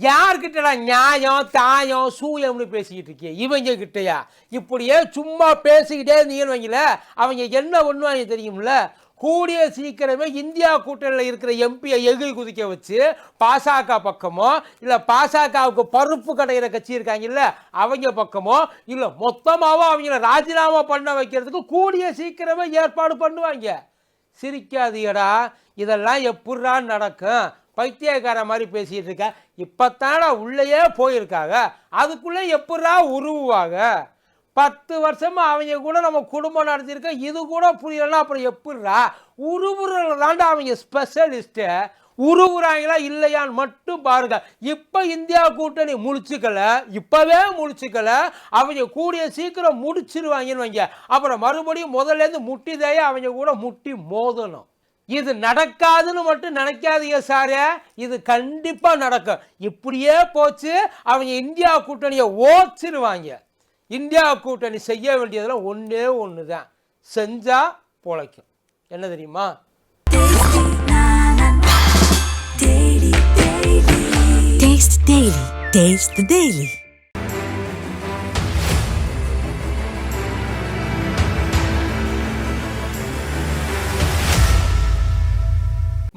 யார்கிட்டடா நியாயம் தாயம் சூயம்னு பேசிக்கிட்டு இருக்கிய? இவங்க கிட்டையா? இப்படியே சும்மா பேசிக்கிட்டே இருந்தீங்கன்னு வைங்கள அவங்க என்ன ஒன்று தெரியும்ல? கூடிய சீக்கிரமே இந்தியா கூட்டணியில் இருக்கிற எம்பியை எகில் குதிக்க வச்சு பாசக பக்கமோ இல்லை பாசகவுக்கு பருப்பு கடையிற கட்சி இருக்காங்கல்ல அவங்க பக்கமோ இல்லை மொத்தமாகவோ அவங்கள ராஜினாமா பண்ண வைக்கிறதுக்கு கூடிய சீக்கிரமே ஏற்பாடு பண்ணுவாங்க. சிரிக்காதீங்கடா இதெல்லாம் எப்படிடா நடக்கும்? பைத்தியக்கார மாதிரி பேசிகிட்டு இருக்க? இப்போத்தான உள்ளேயே போயிருக்காங்க அதுக்குள்ளே எப்படா உருவுவாங்க பத்து வருஷமாக அவங்க கூட நம்ம குடும்பம் நடத்தியிருக்கோம் இது கூட புரியலன்னா அப்புறம் எப்படா உருவுறதுல தாண்டா அவங்க ஸ்பெஷலிஸ்ட்டு உருவுறாங்களா இல்லையான்னு மட்டும் பாருங்க. இப்போ இந்தியா கூட்டணி முழிச்சுக்கல இப்போவே முழிச்சுக்கல. அவங்க கூடிய சீக்கிரம் முடிச்சிருவாங்கன்னு வைங்க. அப்புறம் மறுபடியும் முதல்லேருந்து முட்டிதையே அவங்க கூட முட்டி மோதணும். இது நடக்காதுன்னு மட்டும் நினைக்காதீங்க சாரே இது கண்டிப்பாக நடக்கும் இப்படியே போச்சு அவங்க இந்தியா கூட்டணியை ஓச்சிருவாங்க இந்தியா கூட்டணி செய்ய வேண்டியதெல்லாம் ஒன்றே ஒன்று தான் செஞ்சால் பொழைக்கும் என்ன தெரியுமா Daily, daily. Taste Daily. Taste the Daily.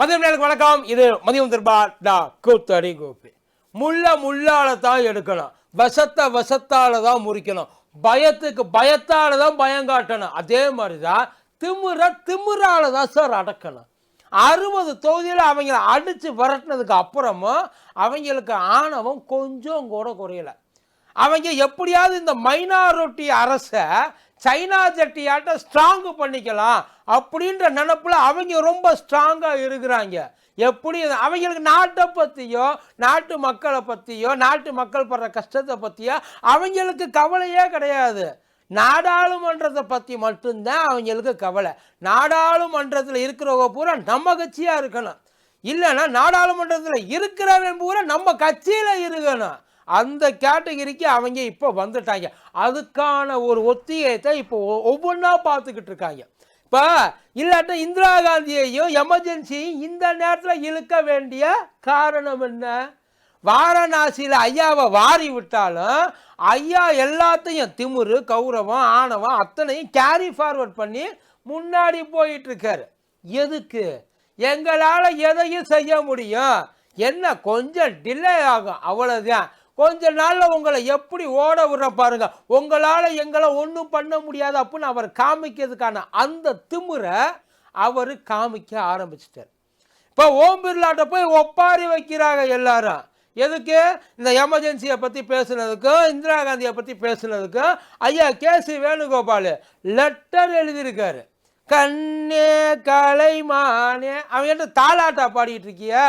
மதியம் நேருக்கு வணக்கம். இது மதியம் திருபா டா கூத்தடி கோபி. முள்ள முள்ளால தான் எடுக்கணும். விஷத்தை வசத்தால தான் முறிக்கணும். பயத்துக்கு பயத்தால தான் பயம் காட்டணும். அதே மாதிரி தான் திமிர திமுறால தான் சார் அடக்கணும். அறுபது தொகுதியில் அவங்கள அடித்து விரட்டினதுக்கு அப்புறமும் அவங்களுக்கு ஆணவம் கொஞ்சம் கூட குறையலை. அவங்க எப்படியாவது இந்த மைனாரிட்டி அரசை சைனா ஜட்டியாட்ட ஸ்ட்ராங் பண்ணிக்கலாம் அப்படின்ற நினப்பில் அவங்க ரொம்ப ஸ்ட்ராங்காக இருக்கிறாங்க. எப்படி? அவங்களுக்கு நாட்டை பற்றியோ நாட்டு மக்களை பற்றியோ நாட்டு மக்கள் படுற கஷ்டத்தை பற்றியோ அவங்களுக்கு கவலையே கிடையாது. நாடாளுமன்றத்தை பற்றி மட்டும்தான் அவங்களுக்கு கவலை. நாடாளுமன்றத்தில் இருக்கிறவங்க பூரா நம்ம கட்சியாக இருக்கணும். இல்லைன்னா நாடாளுமன்றத்தில் இருக்கிறவன் பூரா நம்ம கட்சியில் இருக்கணும். அந்த கேட்டகரிக்கு அவங்க இப்போ வந்துட்டாங்க. அதுக்கான ஒரு ஒத்திகையத்தை இப்போ ஒவ்வொன்றா பார்த்துக்கிட்டு இருக்காங்க. இப்போ இல்லாட்ட இந்திரா காந்தியையும் எமர்ஜென்சியையும் இந்த நேரத்தில் இழுக்க வேண்டிய காரணம் என்ன? வாரணாசியில் ஐயாவை வாரி விட்டாலும் ஐயா எல்லாத்தையும் திமுரு கௌரவம் ஆணவம் அத்தனையும் கேரி ஃபார்வர்ட் பண்ணி முன்னாடி போயிட்டுருக்காரு. எதுக்கு? எங்களால் எதையும் செய்ய முடியும். என்ன கொஞ்சம் டிலே ஆகும். அவ்வளோதான் கொஞ்ச நாளில் உங்களை எப்படி ஓட விடுற பாருங்க. உங்களால் எங்களை ஒன்றும் பண்ண முடியாது அப்படின்னு அவர் காமிக்கிறதுக்கான அந்த திமுறை அவர் காமிக்க ஆரம்பிச்சிட்டார். இப்போ ஓம் பிர்லாட்ட போய் ஒப்பாரி வைக்கிறாங்க எல்லாரும். எதுக்கு? இந்த எமர்ஜென்சியை பற்றி பேசுனதுக்கும் இந்திரா காந்தியை பற்றி பேசுனதுக்கும் ஐயா கேசி வேணுகோபால் லெட்டர் எழுதியிருக்காரு. கண்ணே கலைமானே அவங்க தாளாட்டா பாடிக்கிட்டு இருக்கியா?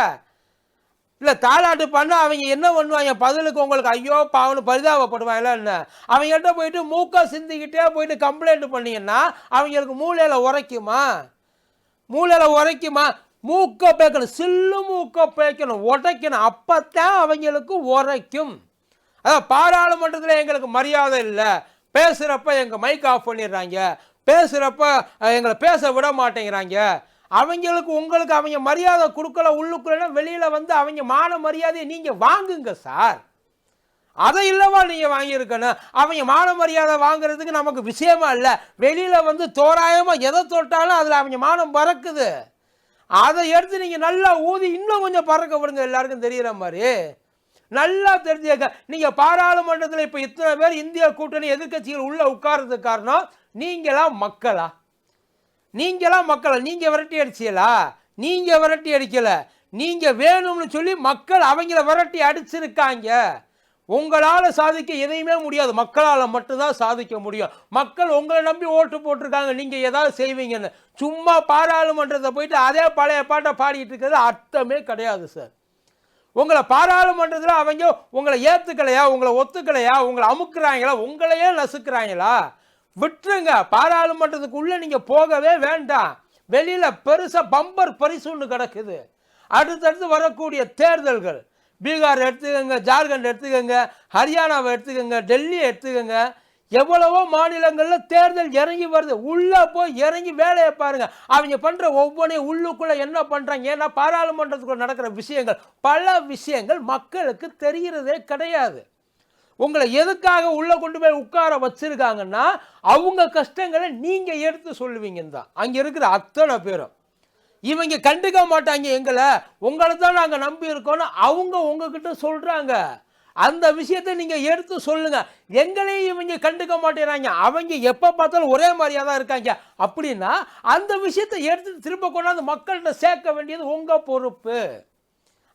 இல்லை தாளாட்டு பண்ண அவங்க என்ன பண்ணுவாங்க? பதிலுக்கு உங்களுக்கு ஐயோ பாவனு பரிதாபப்படுவாங்களா என்ன? அவங்ககிட்ட போயிட்டு மூக்க சிந்திக்கிட்டே போயிட்டு கம்ப்ளைண்ட் பண்ணீங்கன்னா அவங்களுக்கு மூளையில் உரைக்குமா? மூளையில் உரைக்குமா? மூக்க பேக்கணும் சில்லு மூக்க பேக்கணும் உடைக்கணும். அப்போத்தான் அவங்களுக்கு உரைக்கும். அதான் பாராளுமன்றத்தில் எங்களுக்கு மரியாதை இல்லை. பேசுகிறப்ப எங்கள் மைக் ஆஃப் பண்ணிடுறாங்க. பேசுகிறப்ப எங்களை பேச விட மாட்டேங்கிறாங்க. அவங்களுக்கு உங்களுக்கு அவங்க மரியாதை கொடுக்கல உள்ளுக்குள்ளே வெளியில் வந்து அவங்க மான மரியாதையை நீங்கள் வாங்குங்க சார். அதை இல்லவா நீங்கள் வாங்கியிருக்கணும்? அவங்க மான மரியாதை வாங்குறதுக்கு நமக்கு விஷயமா இல்லை. வெளியில் வந்து தோராயமாக எதை தொட்டாலும் அதில் அவங்க மானம் பறக்குது. அதை எடுத்து நீங்கள் நல்லா ஊதி இன்னும் கொஞ்சம் பறக்க விடுங்க எல்லாருக்கும் தெரிகிற மாதிரி. நல்லா தெரிஞ்சுக்க. நீங்கள் பாராளுமன்றத்தில் இப்போ இத்தனை பேர் இந்திய கூட்டணி எதிர்க்கட்சிகள் உள்ளே உட்கார்றதுக்கு காரணம் நீங்களாம் மக்களா? நீங்களாம் மக்களை நீங்கள் விரட்டி அடிச்சீங்களா நீங்கள் விரட்டி அடிக்கலை. நீங்கள் வேணும்னு சொல்லி மக்கள் அவங்கள விரட்டி அடிச்சிருக்காங்க. உங்களால் சாதிக்க எதையுமே முடியாது. மக்களால் மட்டும்தான் சாதிக்க முடியும். மக்கள் உங்களை நம்பி ஓட்டு போட்டிருக்காங்க. நீங்கள் ஏதாவது செய்வீங்கன்னு. சும்மா பாராளுமன்றத்தை போயிட்டு அதே பழைய பாட்டை பாடிட்டு இருக்கிறது அர்த்தமே கிடையாது சார். உங்களை பாராளுமன்றத்தில் அவங்க உங்களை ஏற்றுக்கலையா உங்களை ஒத்துக்கலையா? உங்களை அமுக்குறாங்களா? உங்களையே நசுக்கிறாங்களா? விட்டுருங்க. பாராளுமன்றத்துக்குள்ளே நீங்கள் போகவே வேண்டாம். வெளியில் பெருசாக பம்பர் பரிசு ஒன்று கிடக்குது. அடுத்தடுத்து வரக்கூடிய தேர்தல்கள். பீகார் எடுத்துக்கோங்க ஜார்க்கண்ட் எடுத்துக்கோங்க ஹரியானாவை எடுத்துக்கோங்க டெல்லியை எடுத்துக்கோங்க. எவ்வளவோ மாநிலங்களில் தேர்தல் இறங்கி வருது. உள்ளே போய் இறங்கி வேலையை பாருங்கள் அவங்க பண்ணுற ஒவ்வொன்றையும் உள்ளுக்குள்ளே என்ன பண்ணுறாங்க ஏன்னா பாராளுமன்றத்துக்குள்ளே நடக்கிற விஷயங்கள் பல விஷயங்கள் மக்களுக்கு தெரிகிறதே கிடையாது. உங்களை எதுக்காக உள்ளே கொண்டு போய் உட்கார வச்சுருக்காங்கன்னா அவங்க கஷ்டங்களை நீங்கள் எடுத்து சொல்லுவீங்கன்னு தான். அங்கே இருக்கிற அத்தனை பேரும். இவங்க கண்டுக்க மாட்டாங்க எங்களை. உங்களை தான் நாங்கள் நம்பி இருக்கோம்னு அவங்க உங்ககிட்ட சொல்கிறாங்க அந்த விஷயத்தை நீங்கள் எடுத்து சொல்லுங்கள் எங்களையும் இவங்க கண்டுக்க மாட்டேறாங்க. அவங்க எப்போ பார்த்தாலும் ஒரே மாதிரியாக தான் இருக்காங்க. அப்படின்னா அந்த விஷயத்தை எடுத்து திரும்ப கொண்டாந்து மக்கள்கிட்ட சேர்க்க வேண்டியது உங்கள் பொறுப்பு.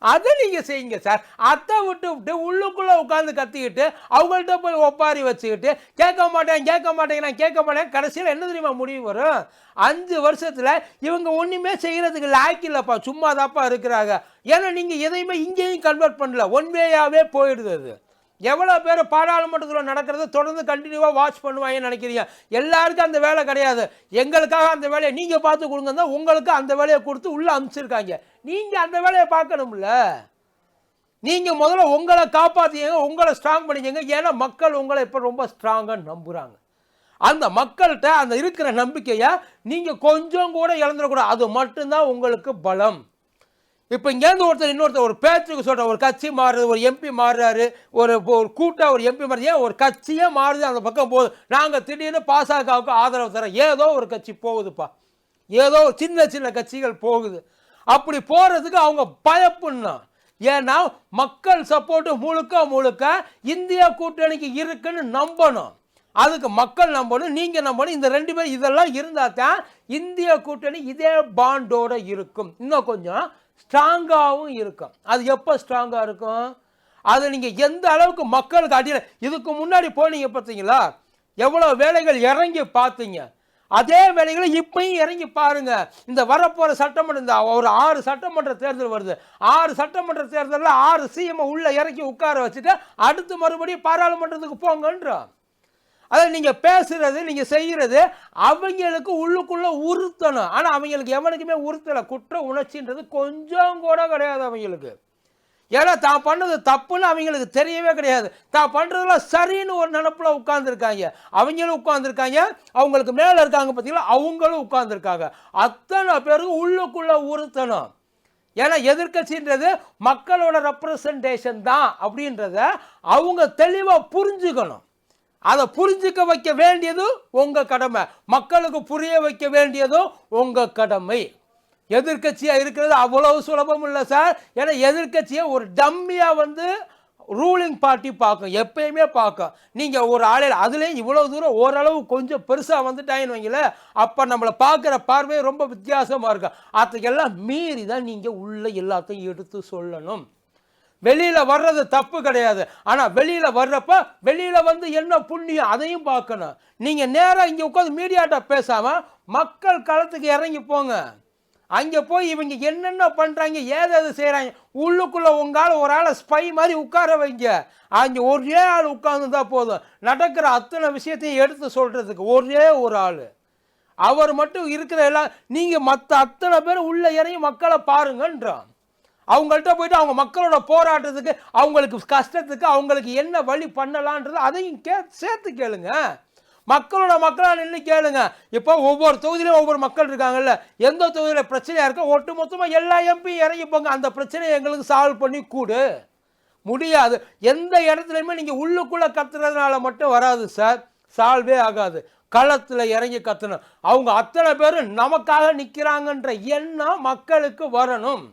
அதை நீங்கள் செய்யுங்க சார். அதை விட்டு விட்டு உள்ளுக்குள்ளே உட்காந்து கத்திக்கிட்டு அவங்கள்ட்ட போய் ஒப்பாரி வச்சுக்கிட்டு கேட்க மாட்டேன் கேட்க மாட்டேங்க நான் கேட்க மாட்டேன். கடைசியில் என்ன தெரியுமா முடிவு வரும்? அஞ்சு வருஷத்தில் இவங்க ஒன்றுமே செய்கிறதுக்கு லாய்க்கு இல்லைப்பா. சும்மா தாப்பா இருக்கிறாங்க. ஏன்னா நீங்கள் எதையுமே இங்கேயும் கன்வெர்ட் பண்ணல. ஒன் போயிடுது அது. எவ்வளோ பேர் பாராளுமன்றத்தில் நடக்கிறத தொடர்ந்து கண்டினியூவாக வாட்ச் பண்ணுவாங்கன்னு நினைக்கிறீங்க. எல்லாருக்கும் அந்த வேலை கிடையாது. எங்களுக்காக அந்த வேலையை நீங்கள் பார்த்து கொடுங்க தான் உங்களுக்கு அந்த வேலையை கொடுத்து உள்ளே அனுப்பிச்சிருக்காங்க. நீங்கள் அந்த வேலையை பார்க்கணும்ல. நீங்கள் முதல்ல உங்களை காப்பாற்றிங்க உங்களை ஸ்ட்ராங் பண்ணிக்கங்க. ஏன்னா மக்கள் உங்களை இப்போ ரொம்ப ஸ்ட்ராங்காக நம்புகிறாங்க அந்த மக்கள்கிட்ட அந்த இருக்கிற நம்பிக்கையை நீங்கள் கொஞ்சம் கூட இழந்துடக்கூடாது. அது மட்டும்தான் உங்களுக்கு பலம். இப்போ இங்கேருந்து ஒருத்தர் இன்னொருத்தர் ஒரு பேச்சுக்கு சொல்கிற ஒரு கட்சி மாறுது ஒரு எம்பி மாறுறாரு ஒரு ஒரு கூட்டாக ஒரு எம்பி மாறுது ஏன் ஒரு கட்சியே மாறுது அந்த பக்கம் போகுது? நாங்கள் திடீர்னு பாசகவுக்கு ஆதரவு தரோம் ஏதோ ஒரு கட்சி போகுதுப்பா. ஏதோ ஒரு சின்ன சின்ன கட்சிகள் போகுது. அப்படி போகிறதுக்கு அவங்க பயப்படணும் ஏன்னா மக்கள் சப்போர்ட்டு முழுக்க முழுக்க இந்திய கூட்டணிக்கு இருக்குன்னு நம்பணும். அதுக்கு மக்கள் நம்பணும் நீங்கள் நம்பணும் இந்த ரெண்டு பேர் இதெல்லாம் இருந்தால் தான் இந்திய கூட்டணி இதே பாண்டோட இருக்கும். இன்னும் கொஞ்சம் ஸ்ட்ராங்காகவும் இருக்கும். அது எப்போ ஸ்ட்ராங்காக இருக்கும்? அது நீங்கள் எந்த அளவுக்கு மக்களுக்கு அடியில் இதுக்கு முன்னாடி போனீங்க பார்த்தீங்களா? எவ்வளோ வேலைகள் இறங்கி பார்த்தீங்க. அதே வேலைகளை இப்பயும் இறங்கி பாருங்க. இந்த வரப்போகிற சட்டமன்ற இந்த ஒரு ஆறு சட்டமன்ற தேர்தல் வருது. ஆறு சட்டமன்ற தேர்தலில் ஆறு சிஎம் உள்ள இறக்கி உட்கார வச்சுட்டு அடுத்து மறுபடியும் பாராளுமன்றத்துக்கு போங்கன்றோம் அதாவது நீங்கள் பேசுறது நீங்கள் செய்கிறது அவங்களுக்கு உள்ளுக்குள்ளே உறுத்தணும். ஆனால் அவங்களுக்கு எவனுக்குமே உறுத்தலை குற்ற உணர்ச்சின்றது கொஞ்சம் கூட கிடையாது அவங்களுக்கு. ஏன்னா தான் பண்ணது தப்புன்னு அவங்களுக்கு தெரியவே கிடையாது. தான் பண்ணுறதுலாம் சரின்னு ஒரு நினப்பில் உட்காந்துருக்காங்க அவங்களும் உட்காந்துருக்காங்க அவங்களுக்கு மேலே இருக்காங்க பார்த்தீங்களா? அவங்களும் உட்காந்துருக்காங்க அத்தனை பேருக்கு உள்ளுக்குள்ளே உறுத்தணும். ஏன்னா எதிர்க்கட்சின்றது மக்களோட ரெப்ரசன்டேஷன் தான் அப்படின்றத அவங்க தெளிவாக புரிஞ்சுக்கணும். அதை புரிஞ்சுக்க வைக்க வேண்டியதும் உங்கள் கடமை. மக்களுக்கு புரிய வைக்க வேண்டியதும் உங்கள் கடமை. எதிர்கட்சியாக இருக்கிறது அவ்வளவு சுலபம் இல்லை சார். ஏன்னா எதிர்க்கட்சியை ஒரு டம்மியாக வந்து ரூலிங் பார்ட்டி பார்க்கும் எப்பயுமே பார்க்கும். நீங்கள் ஒரு ஆளையில் அதுலேயும் இவ்வளோ தூரம் ஓரளவு கொஞ்சம் பெருசாக வந்துட்டாங்கன்னு வைங்களேன் அப்போ நம்மளை பார்க்குற பார்வை ரொம்ப வித்தியாசமாக இருக்கும். அதுக்கெல்லாம் மீறி தான் நீங்கள் உள்ளே எல்லாத்தையும் எடுத்து சொல்லணும். வெளியில் வர்றது தப்பு கிடையாது. ஆனால் வெளியில் வர்றப்ப வெளியில் வந்து என்ன புண்ணியம் அதையும் பார்க்கணும். நீங்கள் நேராக இங்கே உட்காந்து மீடியாட்ட பேசாமல் மக்கள் களத்துக்கு இறங்கி போங்க. அங்கே போய் இவங்க என்னென்ன பண்ணுறாங்க ஏதாவது செய்கிறாங்க உள்ளுக்குள்ளே உங்களால் ஒரு ஆளை ஸ்பை மாதிரி உட்கார வைங்க. அங்கே ஒரே ஆள் உட்கார்ந்துருந்தா போதும். நடக்கிற அத்தனை விஷயத்தையும் எடுத்து சொல்கிறதுக்கு ஒரே ஒரு ஆள். அவர் மட்டும் இருக்கிற எல்லாம் நீங்கள் மற்ற அத்தனை பேர் உள்ள இறங்கி மக்களை பாருங்கன்றான். அவங்கள்ட்ட போயிட்டு அவங்க மக்களோட போராட்டத்துக்கு அவங்களுக்கு கஷ்டத்துக்கு அவங்களுக்கு என்ன வழி பண்ணலான்றது அதையும் கே சேர்த்து கேளுங்க. மக்களோட மக்களாக நின்று கேளுங்க. இப்போ ஒவ்வொரு தொகுதியிலும் ஒவ்வொரு மக்கள் இருக்காங்கல்ல. எந்த தொகுதியில் பிரச்சனையாக இருக்கோ ஒட்டு மொத்தமாக எல்லா எம்பியும் இறங்கி போங்க. அந்த பிரச்சனையை எங்களுக்கு சால்வ் பண்ணி கூடு. முடியாது. எந்த இடத்துலையுமே நீங்கள் உள்ளுக்குள்ளே கத்துறதுனால மட்டும் வராது சார் சால்வே ஆகாது. களத்தில் இறங்கி கத்தணும். அவங்க அத்தனை பேரும் நமக்காக நிற்கிறாங்கன்ற எண்ணம் மக்களுக்கு வரணும்.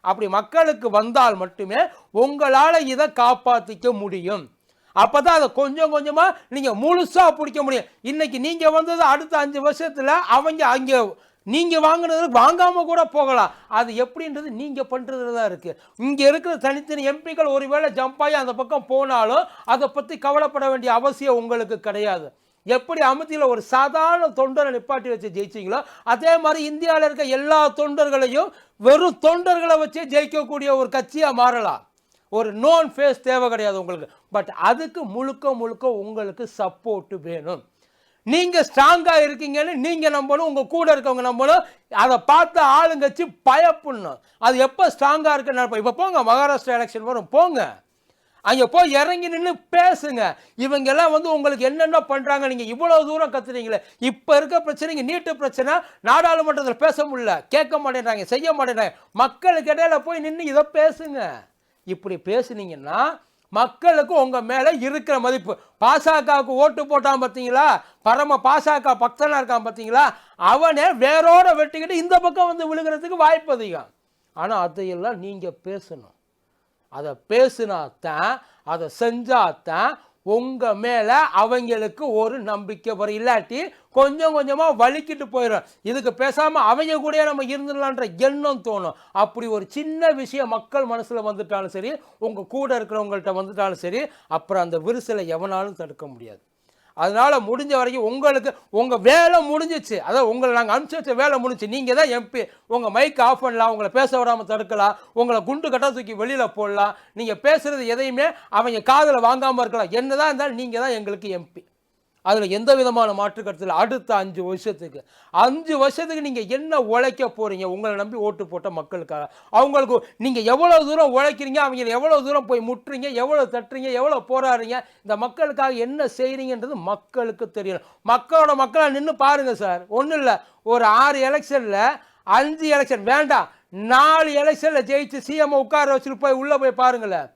அப்படி மக்களுக்கு வந்தால் மட்டுமே உங்களால் இதை காப்பாற்றிக்க முடியும். அப்போ தான் அதை கொஞ்சம் கொஞ்சமாக நீங்கள் முழுசாக பிடிக்க முடியும். இன்றைக்கி நீங்கள் வந்தது அடுத்த அஞ்சு வருஷத்தில் அவங்க அங்கே நீங்கள் வாங்கினது வாங்காமல் கூட போகலாம். அது எப்படின்றது நீங்கள் பண்ணுறதுல தான் இருக்குது இங்கே இருக்கிற தனித்தனி எம்பிக்கள் ஒருவேளை ஜம்ப் ஆகி அந்த பக்கம் போனாலும் அதை பற்றி கவலைப்பட வேண்டிய அவசியம் உங்களுக்கு கிடையாது. எப்படி அமதியில் ஒரு சாதாரண தொண்டரை நிப்பாட்டி வச்சு ஜெயிச்சிங்களோ அதே மாதிரி இந்தியாவில் இருக்க எல்லா தொண்டர்களையும் வெறும் தொண்டர்களை வச்சே ஜெயிக்கக்கூடிய ஒரு கட்சியாக மாறலாம். ஒரு நோன் ஃபேஸ் தேவை கிடையாது உங்களுக்கு. பட் அதுக்கு முழுக்க முழுக்க உங்களுக்கு சப்போர்ட்டு வேணும். நீங்கள் ஸ்ட்ராங்காக இருக்கீங்கன்னு நீங்கள் நம்பணும் உங்கள் கூட இருக்கவங்க நம்பணும். அதை பார்த்து ஆளுங்கச்சு பயப்படணும். அது எப்போ ஸ்ட்ராங்காக இருக்குன்னு இப்போ போங்க மகாராஷ்டிரா எலெக்ஷன் வரும் போங்க. அங்கே போய் இறங்கி நின்று பேசுங்க. இவங்க எல்லாம் வந்து உங்களுக்கு என்னென்ன பண்ணுறாங்க நீங்கள் இவ்வளோ தூரம் கத்துறீங்களே. இப்போ இருக்க பிரச்சனைங்க நீட்டு பிரச்சனை. நாடாளுமன்றத்தில் பேச முடியல. கேட்க மாட்டேன்றாங்க செய்ய மாட்டேன்றாங்க. மக்களுக்கு இடையில போய் நின்று இதை பேசுங்க. இப்படி பேசுனீங்கன்னா மக்களுக்கு உங்கள் மேலே இருக்கிற மதிப்பு. பாசகவுக்கு ஓட்டு போட்டான் பார்த்தீங்களா? பரம பாசக பக்தனாக இருக்கான் பார்த்தீங்களா? அவனே வேரோட வெட்டிக்கிட்டு இந்த பக்கம் வந்து விழுகிறதுக்கு வாய்ப்பு அதிகம். ஆனால் அதையெல்லாம் நீங்கள் பேசணும். அதை பேசினா தான் அதை செஞ்சால் தான் உங்கள் மேலே அவங்களுக்கு ஒரு நம்பிக்கை வரும். இல்லாட்டி கொஞ்சம் கொஞ்சமாக வலிக்கிட்டு போயிடும் இதுக்கு பேசாமல் அவங்க கூடயே நம்ம இருந்துடலான்ற எண்ணம் தோணும். அப்படி ஒரு சின்ன விஷயம் மக்கள் மனசில் வந்துட்டாலும் சரி உங்கள் கூட இருக்கிறவங்கள்ட்ட வந்துட்டாலும் சரி அப்புறம் அந்த விரிசலை எவனாலும் தடுக்க முடியாது. அதனால் முடிஞ்ச வரைக்கும் உங்களுக்கு உங்கள் வேலை முடிஞ்சிச்சு. அதாவது உங்களை நாங்கள் அனுப்பிச்சி வச்ச வேலை முடிஞ்சு நீங்கள் தான் எம்பி உங்கள் மைக் ஆஃப் பண்ணலாம் உங்களை பேச விடாமல் தடுக்கலாம் உங்களை குண்டு கட்டா தூக்கி வெளியில் போடலாம். நீங்கள் பேசுகிறது எதையுமே அவங்க காதில் வாங்காமல் இருக்கலாம். என்னதான் இருந்தாலும் நீங்கள் தான் எங்களுக்கு எம்பி அதில் எந்த விதமான மாற்று கருத்து இல்லை. அடுத்த அஞ்சு வருஷத்துக்கு. அஞ்சு வருஷத்துக்கு நீங்கள் என்ன உழைக்க போகிறீங்க உங்களை நம்பி ஓட்டு போட்ட மக்களுக்காக. அவங்களுக்கு நீங்கள் எவ்வளோ தூரம் உழைக்கிறீங்க? அவங்க எவ்வளோ தூரம் போய் முட்டுறீங்க? எவ்வளோ தட்டுறீங்க? எவ்வளோ போராடுறீங்க? இந்த மக்களுக்காக என்ன செய்கிறீங்கன்றது மக்களுக்கு தெரியணும். மக்களோட மக்களை நின்று பாருங்கள் சார். ஒன்றும் இல்லை. ஒரு ஆறு எலெக்ஷனில் அஞ்சு எலெக்ஷன் வேண்டாம். நாலு எலெக்ஷனில் ஜெயிச்சு சிஎம் உட்கார வச்சுட்டு போய் உள்ளே போய் பாருங்களேன்.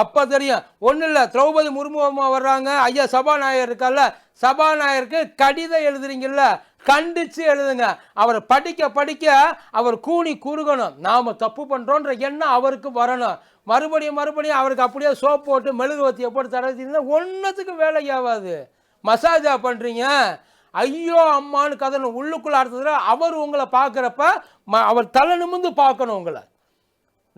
அப்போ தெரியும். ஒன்றும் இல்லை திரௌபதி முர்மு அம்மா வர்றாங்க. ஐயா சபாநாயகர் இருக்கல்ல சபாநாயகருக்கு கடிதம் எழுதுறீங்கல்ல கண்டிச்சு எழுதுங்க. அவர் படிக்க படிக்க அவர் கூனி குறுகணும். நாம் தப்பு பண்ணுறோன்ற எண்ணம் அவருக்கு வரணும். மறுபடியும் மறுபடியும் அவருக்கு அப்படியே சோப் போட்டு மெழுகுவத்தியை போட்டு தடவிங்கன்னா ஒன்றத்துக்கு வேலை ஆகாது. மசாஜா பண்ணுறீங்க ஐயோ அம்மான்னு கதனை உள்ளுக்குள்ள அர்த்தத்தில் அவர் உங்களை பார்க்குறப்ப ம அவர் தலை நிமிந்து பார்க்கணும் உங்களை.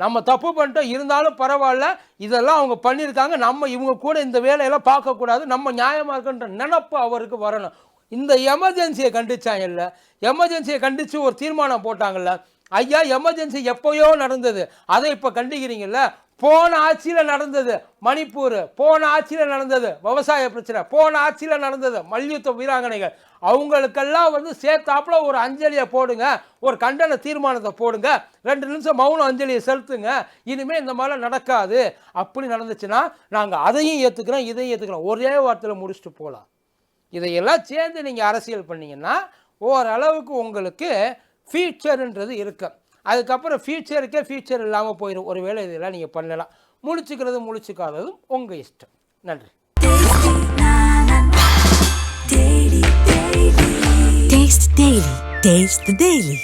நம்ம தப்பு பண்ணிட்டோம் இருந்தாலும் பரவாயில்ல. இதெல்லாம் அவங்க பண்ணியிருக்காங்க. நம்ம இவங்க கூட இந்த வேலையெல்லாம் பார்க்கக்கூடாது. நம்ம நியாயமாக இருக்குன்ற நினப்பு அவருக்கு வரணும். இந்த எமர்ஜென்சியை கண்டிச்சாங்கல்ல எமர்ஜென்சியை கண்டித்து ஒரு தீர்மானம் போட்டாங்கல்ல? ஐயா எமர்ஜென்சி எப்போயோ நடந்தது. அதை இப்போ கண்டிக்கிறீங்கல்ல? போன ஆட்சியில் நடந்தது மணிப்பூர் போன ஆட்சியில் நடந்தது விவசாய பிரச்சனை போன ஆட்சியில் நடந்தது மல்யுத்த வீராங்கனைகள். அவங்களுக்கெல்லாம் வந்து சேர்த்தாப்புல ஒரு அஞ்சலியை போடுங்க ஒரு கண்டன தீர்மானத்தை போடுங்க ரெண்டு நிமிஷம் மௌன அஞ்சலியை செலுத்துங்க இனிமேல் இந்த மாதிரிலாம் நடக்காது. அப்படி நடந்துச்சுன்னா நாங்கள் அதையும் ஏற்றுக்கிறோம் இதையும் ஏற்றுக்கிறோம் ஒரே வாரத்தில் முடிச்சுட்டு போகலாம் இதையெல்லாம் சேர்ந்து நீங்கள் அரசியல் பண்ணீங்கன்னா ஓரளவுக்கு உங்களுக்கு ஃபியூச்சர்ன்றது இருக்குது அதுக்கப்புறம் ஃபியூச்சருக்கே ஃபியூச்சர் இல்லாமல் போயிடும் ஒருவேளை இதெல்லாம் நீங்கள் பண்ணலாம் முழிச்சுக்கிறது முழிச்சுக்காததும் உங்கள் இஷ்டம் நன்றி Taste the Daily. Taste the Daily.